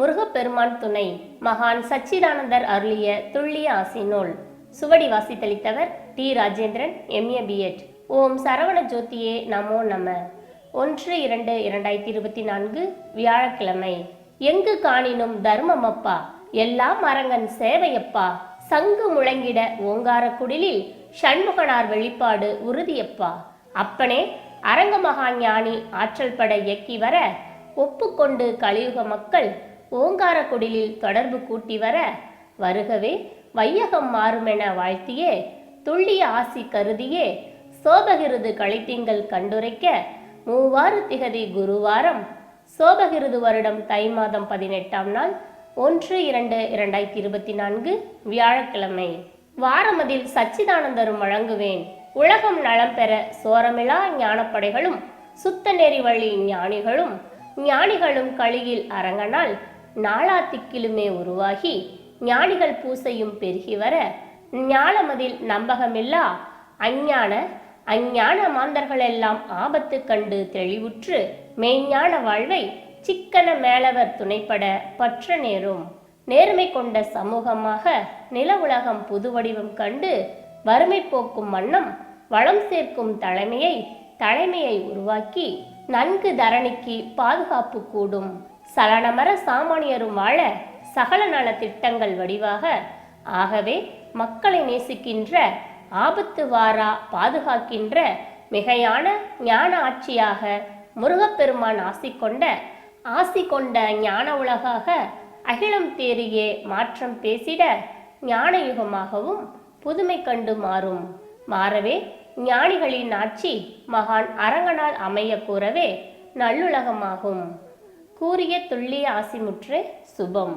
முருகப்பெருமான் துணை மகான் சச்சிதானந்தர் அருளிய துள்ளிய ஆசி நூல். சுவடி வாசித்தளித்தவர் டி ராஜேந்திரன் எம்ஏ பிஎட் ஓம் சரவண ஜோதியே நமோ நம. ஒன்று இரண்டு இரண்டாயிரத்தி இருபத்தி நான்கு வியாழக்கிழமை. எங்கு காணினும் தர்மம் அப்பா? எல்லாம் அரங்கன் சேவையப்பா. சங்கு முழங்கிட ஓங்கார குடிலில் சண்முகனார் வெளிப்பாடு உறுதியப்பா. அப்பனே அரங்கமகா ஞானி ஆற்றல் பட இயக்கி வர ஒப்புக்கொண்டு கலியுக மக்கள் ஓங்கார குடிலில் தொடர்பு கூட்டி வர வருகவே வையகம் மாறுமென வாழ்த்தியே துள்ளிய ஆசி கருதியே சோபகிருது களைத்திங்கள் கண்டுரைக்க மூவாறு திகதி குருவாரம். சோபகிருது வருடம் தை மாதம் பதினெட்டாம் நாள் ஒன்று இரண்டு இரண்டாயிரத்தி இருபத்தி நான்கு வியாழக்கிழமை. வாரமதில் சச்சிதானந்தரும் வழங்குவேன். உலகம் நலம் பெற சோரமிழா ஞானப்படைகளும் சுத்த நெறி வழி ஞானிகளும் ஞானிகளும் கழியில் அரங்கனால் நாளா திக்கிலுமே உருவாகி ஞானிகள் பூசையும் பெருகி வர ஞானமதில் நம்பகமில்லா அஞ்ஞான அஞ்ஞான மாந்தர்களெல்லாம் ஆபத்து கண்டு தெளிவுற்று மெய்ஞான வாழ்வை சிக்கன மேலவர் துணைப்பட பற்ற நேரும். நேர்மை கொண்ட சமூகமாக நில உலகம் புது வடிவம் கண்டு வறுமை போக்கும் வண்ணம் வளம் சேர்க்கும் தலைமையை தலைமையை உருவாக்கி நன்கு தரணிக்கு பாதுகாப்பு கூடும். சலனமர சாமானியரும் வாழ சகல நல திட்டங்கள் வடிவாக ஆகவே மக்களை நேசிக்கின்ற ஆபத்து வாரா பாதுகாக்கின்ற மிகையான ஞான ஆட்சியாக முருகப்பெருமான் ஆசி கொண்ட ஆசி கொண்ட ஞான உலகாக அகிலம் தேறியே மாற்றம் பேசிட ஞான யுகமாகவும் புதுமை கண்டு மாறும். மாறவே ஞானிகளின் ஆட்சி மகான் அரங்கனால் அமைய கூறவே நல்லுலகமாகும். கூறிய துள்ளிய ஆசிமுற்று சுபம்.